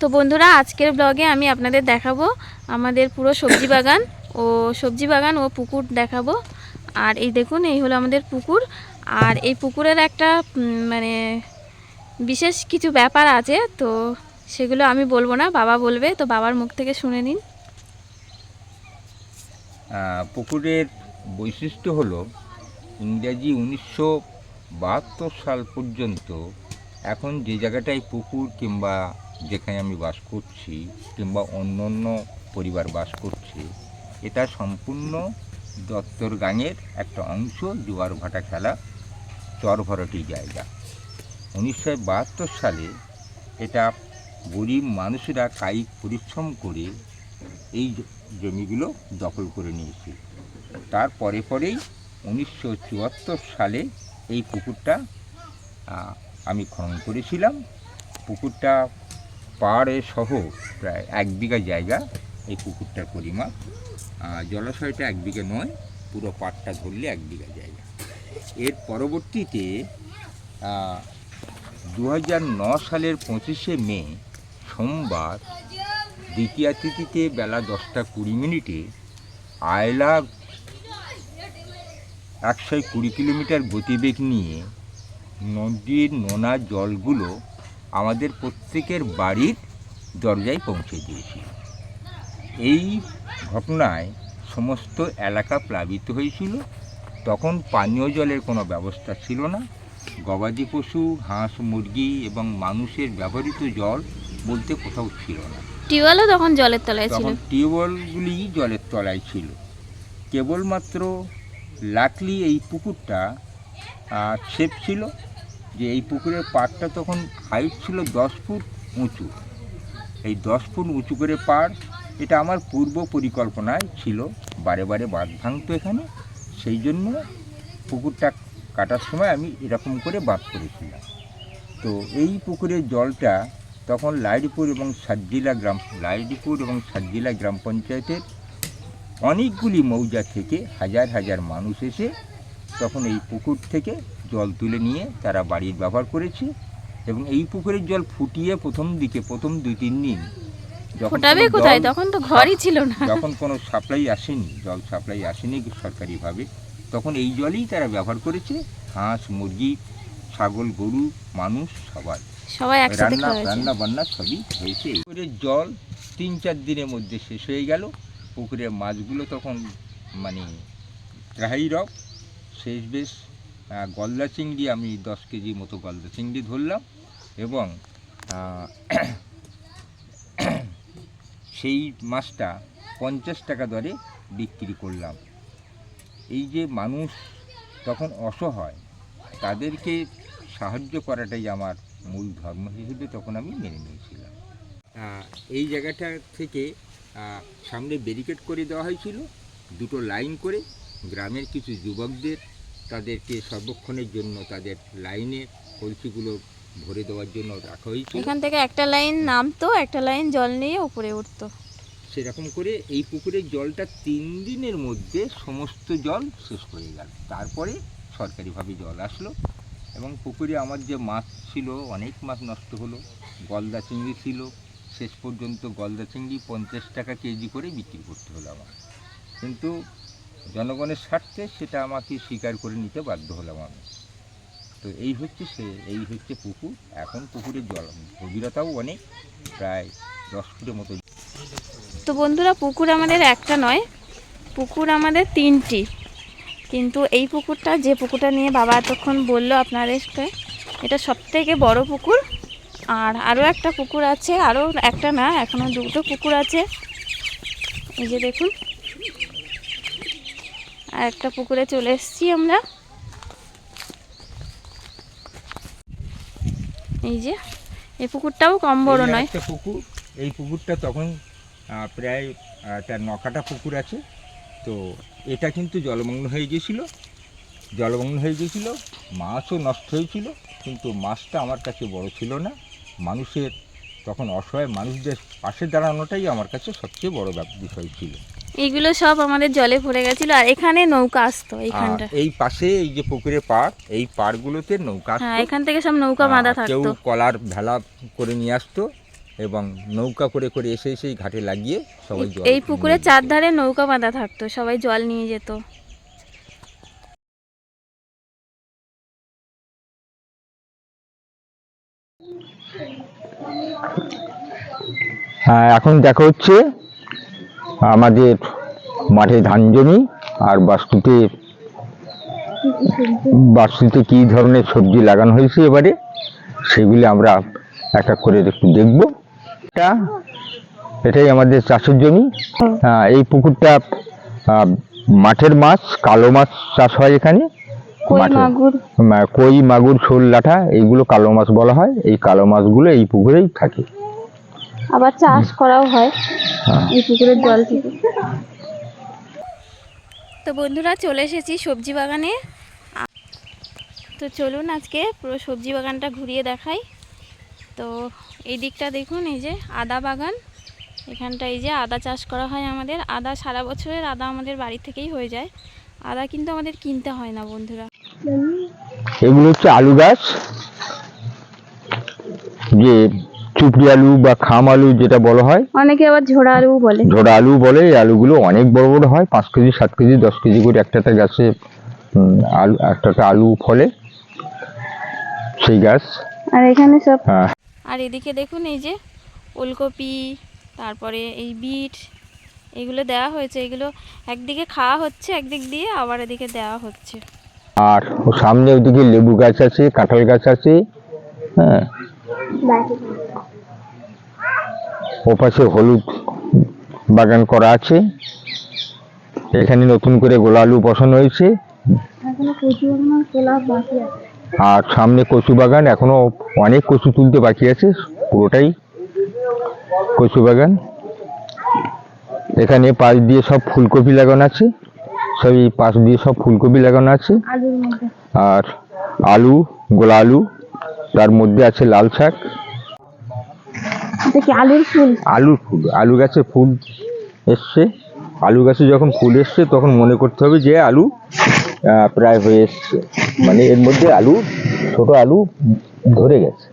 তো বন্ধুরা, আজকের ব্লগে আমি আপনাদের দেখাবো আমাদের পুরো সবজি বাগান ও সবজি বাগান ও পুকুর দেখাবো। আর এই দেখুন, এই হলো আমাদের পুকুর। আর এই পুকুরের একটা মানে বিশেষ কিছু ব্যাপার আছে, তো সেগুলো আমি বলব না, বাবা বলবে, তো বাবার মুখ থেকে শুনে নিন। পুকুরের বৈশিষ্ট্য হলো, ইংরাজি উনিশশো বাহাত্তর সাল পর্যন্ত এখন যে জায়গাটায় পুকুর কিংবা যেখানে আমি বাস করছি কিংবা অন্য অন্য পরিবার বাস করছে, এটা সম্পূর্ণ দত্তর গাঙের একটা অংশ, জোয়ার ভাটা খেলা, চর ভরাটি জায়গা। উনিশশো বাহাত্তর সালে এটা গরিব মানুষেরা কায়িক পরিশ্রম করে এই জমিগুলো দখল করে নিয়েছে। তার পরে পরেই উনিশশো চুয়াত্তর সালে এই পুকুরটা আমি খনন করেছিলাম। পুকুরটা পাড়ে সহ প্রায় এক বিঘা জায়গা এই পুকুরটার পরিমাপ। জলাশয়টা এক বিঘা নয়, পুরো পাড়টা ধরলে এক বিঘা জায়গা। এর পরবর্তীতে দু সালের পঁচিশে মে, সোমবার দ্বিতীয় তিথিতে বেলা দশটা কুড়ি মিনিটে আয়লা একশো কুড়ি কিলোমিটার গতিবেগ নিয়ে নদীর নোনা জলগুলো আমাদের প্রত্যেকের বাড়ির দরজায় পৌঁছে দিয়েছিল এই ঘটনায় সমস্ত এলাকা প্লাবিত হয়েছিল। তখন পানীয় জলের কোনো ব্যবস্থা ছিল না। গবাদি পশু হাঁস মুরগি এবং মানুষের ব্যবহৃত জল বলতে কোথাও ছিল না। টিউবওয়েলও তখন জলের তলায় ছিল। তখন টিউবওয়েলগুলি জলের তলায় ছিল। কেবলমাত্র লাকলি এই পুকুরটা সেফ ছিল। যে এই পুকুরের পাড়টা তখন হাইট ছিল দশ ফুট উঁচু। এই দশ ফুট উঁচু করে পাড়, এটা আমার পূর্ব পরিকল্পনায় ছিল। বারে বারে বাঁধ ভাঙতো এখানে। সেই জন্য পুকুরটা কাটার সময় আমি এরকম করে বাঁধ করেছিলাম। তো এই পুকুরের জলটা তখন লাইডিপুর এবং সাতজিলা গ্রাম, লাইডিপুর এবং সাতজিলা গ্রাম পঞ্চায়েতের অনেকগুলি মৌজা থেকে হাজার হাজার মানুষ এসে তখন এই পুকুর থেকে জল তুলে নিয়ে তারা বাড়ির ব্যবহার করেছে এবং এই পুকুরের জল ফুটিয়ে প্রথম দিকে প্রথম দুই তিন দিন যখন ফোটাবে কোথায়? তখন তো ঘরই ছিল না। যখন কোনো সাপ্লাই আসেনি জল সাপ্লাই আসেনি সরকারিভাবে তখন এই জলই তারা ব্যবহার করেছে। হাঁস মুরগি ছাগল গরু মানুষ সবাই। সবাই একসাথে রান্না রান্না বান্না সবই হয়েছে। পুকুরের জল তিন চার দিনের মধ্যে শেষ হয়ে গেল। পুকুরের মাছগুলো তখন মানে ত্রাহাই রব। শেষ বেশ গলদা চিংড়ি, আমি দশ কেজি মতো গলদা চিংড়ি ধরলাম এবং সেই মাছটা পঞ্চাশ টাকা দরে বিক্রি করলাম। এই যে মানুষ তখন অসহায়, তাদেরকে সাহায্য করাটাই আমার মূল ধর্ম হিসেবে তখন আমি মেনে নিয়েছিলাম। এই জায়গাটা থেকে সামনে ব্যারিকেড করে দেওয়া হয়েছিল, দুটো লাইন করে, গ্রামের কিছু যুবকদের তাদেরকে সর্বক্ষণের জন্য তাদের লাইনে কলসিগুলো ভরে দেওয়ার জন্য রাখা হয়েছিল এখান থেকে একটা লাইন নামতো একটা লাইন জল নিয়ে উপরে উঠতো। সেরকম করে এই পুকুরের জলটা তিন দিনের মধ্যে সমস্ত জল শেষ হয়ে গেল। তারপরে সরকারিভাবে জল আসলো এবং পুকুরে আমার যে মাছ ছিল অনেক মাছ নষ্ট হলো। গলদা চিংড়ি ছিল শেষ পর্যন্ত গলদা চিংড়ি পঞ্চাশ টাকা কেজি করে বিক্রি করতে হলো আমার। কিন্তু জনগণের স্বার্থে সেটা আমাকে স্বীকার করে নিতে বাধ্য হলাম আমি। তো এই হচ্ছে সে, এই হচ্ছে পুকুর। এখন পুকুরের জল, গভীরতাও অনেক, প্রায় দশ ফুটের মতো। তো বন্ধুরা, পুকুর আমাদের একটা নয়, পুকুর আমাদের তিনটি। কিন্তু এই পুকুরটা, যে পুকুরটা নিয়ে বাবা এতক্ষণ বলল আপনাদেরকে, এটা সব থেকে বড় পুকুর। আর আরও একটা পুকুর আছে, আরও একটা না, এখনও দুটো পুকুর আছে। এই যে দেখুন আর একটা পুকুরে চলে এসেছি আমরা। এই যে এই পুকুরটাও কম বড় নয়। একটা পুকুর এই পুকুরটা তখন প্রায় তার নকাটা পুকুর আছে। তো এটা কিন্তু জলমগ্ন হয়ে গিয়েছিল। জলমগ্ন হয়ে গিয়েছিল মাছও নষ্ট হয়েছিল কিন্তু মাছটা আমার কাছে বড় ছিল না। মানুষের তখন অসহায় মানুষদের পাশে দাঁড়ানোটাই আমার কাছে সবচেয়ে বড় বিষয় ছিল। এইগুলো সব আমাদের জলে পড়ে গেছিল আর এখানে নৌকা আসতো এইখানটা। এই পাশে এই যে পুকুরের পাড় এই পাড়গুলোতে নৌকা হ্যাঁ এখান থেকে সব নৌকা বাঁধা কেউ থাকতো। কলার ভেলা করে নিয়ে আসতো এবং নৌকা করে করে এসে সেই ঘাটে লাগিয়ে সবাই জল এই পুকুরের চারধারে নৌকা বাঁধা থাকতো সবাই জল নিয়ে যেত। হ্যাঁ এখন দেখা হচ্ছে। আমাদের মাঠে ধান জমি আর বাস্তুতে বাস্তুতে কী ধরনের সবজি লাগানো হয়েছে এবারে সেগুলি আমরা এক এক করে একটু দেখব। এটা এটাই আমাদের চাষের জমি। হ্যাঁ, এই পুকুরটা মাঠের মাছ কালো মাছ চাষ হয় এখানে। মাঠে। কই মাগুর শোল লাঠা এইগুলো কালো মাছ বলা হয়। এই কালো মাছগুলো এই পুকুরেই থাকে। আবার চাষ করাও হয়। হ্যাঁ। এই পুকুরের জল থেকে। তো বন্ধুরা চলে এসেছি সবজি বাগানে। তো চলুন আজকে পুরো সবজি বাগানটা ঘুরিয়ে দেখাই। তো এই দিকটা দেখুন এই যে আদা বাগান। এখানটা এই যে আদা চাষ করা হয় আমাদের। আদা সারা বছরের আদা আমাদের বাড়ি থেকেই হয়ে যায়। আদা কিন্তু আমাদের কিনতে হয় না বন্ধুরা। এগুলো হচ্ছে আলু গাছ। যে চুপড়ি আলু বা খাম আলু যেটা বলা হয় অনেকে আবার ঝোড়া আলু বলে। ঝোড়া আলু বলে এই আলুগুলো অনেক বড় বড় হয় পাঁচ কেজি সাত কেজি দশ কেজি করে একটা একটা গাছে আলু একটা একটা আলু ফলে সেই গাছ। আর এখানে সব হ্যাঁ। আর এদিকে দেখুন এই যে ওলকপি তারপরে এই বিট এগুলো দেওয়া হয়েছে। এগুলো একদিকে খাওয়া হচ্ছে একদিক দিয়ে আবার এদিকে দেওয়া হচ্ছে। আর ও সামনে ওদিকে লেবু গাছ আছে কাঁঠাল গাছ আছে হ্যাঁ। ওপাশে হলুদ বাগান করা আছে। এখানে নতুন করে গোলা আলু বসানো হয়েছে। আর সামনে কচু বাগান এখনও অনেক কচু তুলতে বাকি আছে পুরোটাই কচু বাগান। এখানে পাশ দিয়ে সব ফুলকপি লাগানো আছে সব এই পাশ দিয়ে সব ফুলকপি লাগানো আছে। আর আলু গোলা আলু তার মধ্যে আছে লাল শাক। এটা কি আলুর ফুল? আলুর ফুল আলু গাছে ফুল এসছে। আলু গাছে যখন ফুল এসছে তখন মনে করতে হবে যে আলু প্রায় হয়ে এসছে। মানে এর মধ্যে আলু ছোট আলু ধরে গেছে।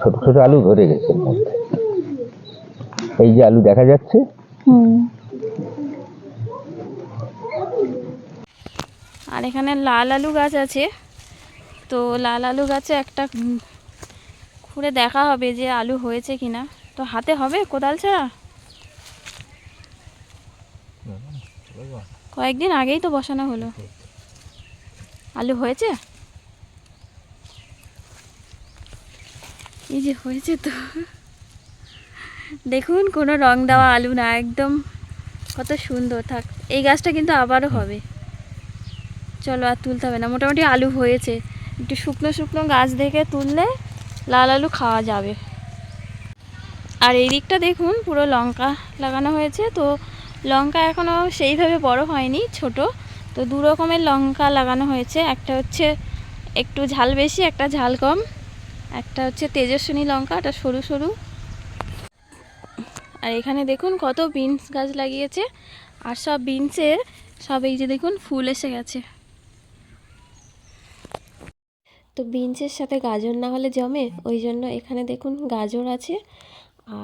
ছোট ছোট আলু ধরে গেছে এর মধ্যে। এই যে আলু দেখা যাচ্ছে। আর এখানে লাল আলু গাছ আছে। তো লাল আলু গাছে একটা খুঁড়ে দেখা হবে যে আলু হয়েছে কিনা। তো হাতে হবে কোদাল ছাড়া? কয়েকদিন আগেই তো বসানো হলো। আলু হয়েছে? এই যে হয়েছে তো। দেখুন, কোনো রং দেওয়া আলু না, একদম কত সুন্দর। থাক, এই গাছটা কিন্তু আবারও হবে। চলো আর তুলতে হবে না, মোটামুটি আলু হয়েছে। একটু শুকনো শুকনো গাছ দেখে তুললে লাল আলু খাওয়া যাবে। আর এই দিকটা দেখুন, পুরো লঙ্কা লাগানো হয়েছে। তো লঙ্কা এখনও সেইভাবে বড় হয়নি, ছোট। তো দু রকমের লঙ্কা লাগানো হয়েছে। একটা হচ্ছে একটু ঝাল বেশি, একটা ঝাল কম। একটা হচ্ছে তেজস্বিনী লঙ্কা এটা সরু সরু। আর এখানে দেখুন কত বিনস গাছ লাগিয়েছে। আর সব বিনসের সব এই যে দেখুন, ফুল এসে গেছে। তো বিনসের সাথে গাজর না হলে জমে, ওই জন্য এখানে দেখুন গাজর আছে।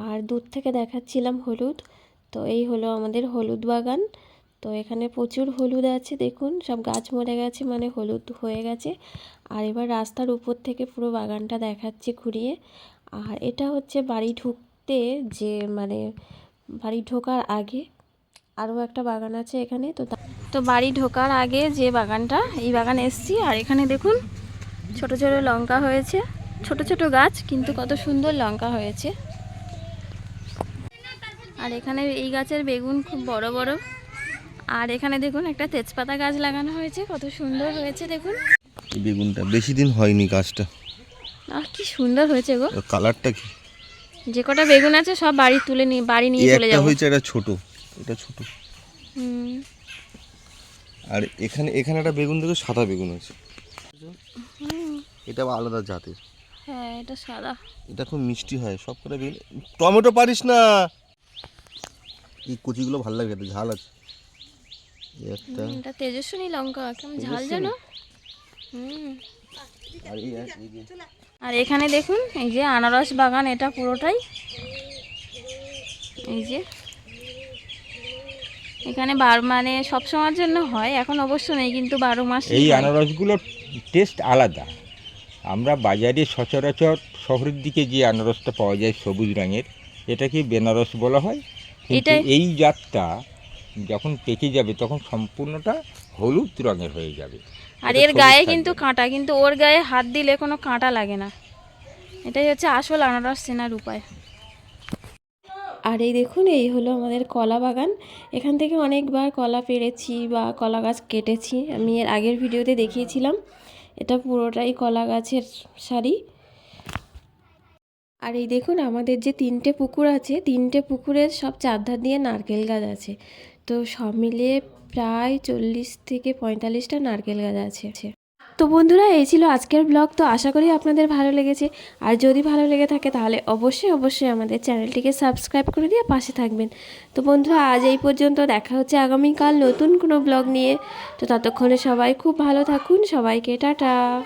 আর দূর থেকে দেখাচ্ছিলাম হলুদ, তো এই হলো আমাদের হলুদ বাগান। তো এখানে প্রচুর হলুদ আছে, দেখুন, সব গাছ মরে গেছে মানে হলুদ হয়ে গেছে। আর এবার রাস্তার উপর থেকে পুরো বাগানটা দেখাচ্ছি ঘুরিয়ে। আর এটা হচ্ছে বাড়ি ঢুকতে যে মানে বাড়ি ঢোকার আগে আরও একটা বাগান আছে এখানে। তো তো বাড়ি ঢোকার আগে যে বাগানটা, এই বাগানে এসছি। আর এখানে দেখুন ছোট ছোট লঙ্কা হয়েছে। ছোট ছোট গাছ কিন্তু কত সুন্দর লঙ্কা হয়েছে। আর এখানে এই গাছের বেগুন খুব বড় বড়। আর এখানে দেখুন একটা তেজপাতা গাছ লাগানো হয়েছে। কত সুন্দর হয়েছে দেখুন। এই বেগুনটা বেশি দিন হয়নি গাছটা। আহ কি সুন্দর হয়েছে গো। কালারটা কি? যে কটা বেগুন আছে সব বাড়ি তুলে নিয়ে বাড়ি নিয়ে চলে একটা যাব। হয়েছে এটা ছোট। এটা ছোট। হুম। আর এখানে এখানে একটা বেগুন দেখো সাদা বেগুন আছে এটা আলাদা জাতের। হ্যাঁ এটা সাদা। এটা খুব মিষ্টি হয় সব কটা বেগুন টমেটো পারিস না। এই কচিগুলো ভালো লাগে খেতে ঝাল আছে। একটা এটা তেজস্বিনী লঙ্কা কেমন ঝাল? জানো হুম। আর এই এক- আর এখানে দেখুন এই যে আনারস বাগান এটা পুরোটাই। এই যে। এখানে বার মানে সব সময়ের জন্য হয় এখন অবশ্য নেই কিন্তু বারো মাস এই আনারসগুলোর টেস্ট আলাদা। আমরা বাজারে সচরাচর শহরের দিকে যে আনারসটা পাওয়া যায় সবুজ রঙের এটাকে বেনারস বলা হয়। কিন্তু এই জাতটা যখন পেকে যাবে তখন সম্পূর্ণটা হলুদ রঙের হয়ে যাবে। আর এর গায়ে কিন্তু কাঁটা কিন্তু ওর গায়ে হাত দিলে কোনো কাঁটা লাগে না। এটাই হচ্ছে আসল আনারস চেনার উপায়। আর এই দেখুন এই হলো আমাদের কলা বাগান। এখান থেকে অনেকবার কলা পেরেছি বা কলা গাছ কেটেছি। আমি এর আগের ভিডিওতে দেখিয়েছিলাম। এটা পুরোটাই কলা গাছের শাড়ি। আর এই দেখুন, আমাদের যে তিনটে পুকুর আছে, তিনটে পুকুরের সব চারধার দিয়ে নারকেল গাছ আছে। তো সব মিলিয়ে প্রায় চল্লিশ থেকে পঁয়তাল্লিশটা নারকেল গাছ আছে। তো বন্ধুরা, এই ছিল আজকের ব্লগ তো আশা করি আপনাদের ভালো লেগেছে। আর যদি ভালো লেগে থাকে, তাহলে অবশ্যই অবশ্যই আমাদের চ্যানেলটিকে সাবস্ক্রাইব করে দিয়ে পাশে থাকবেন। তো বন্ধুরা, আজ এই পর্যন্ত দেখা হচ্ছে আগামীকাল নতুন কোনো ব্লগ নিয়ে। তো ততক্ষণে সবাই খুব ভালো থাকুন। সবাইকে টাটা।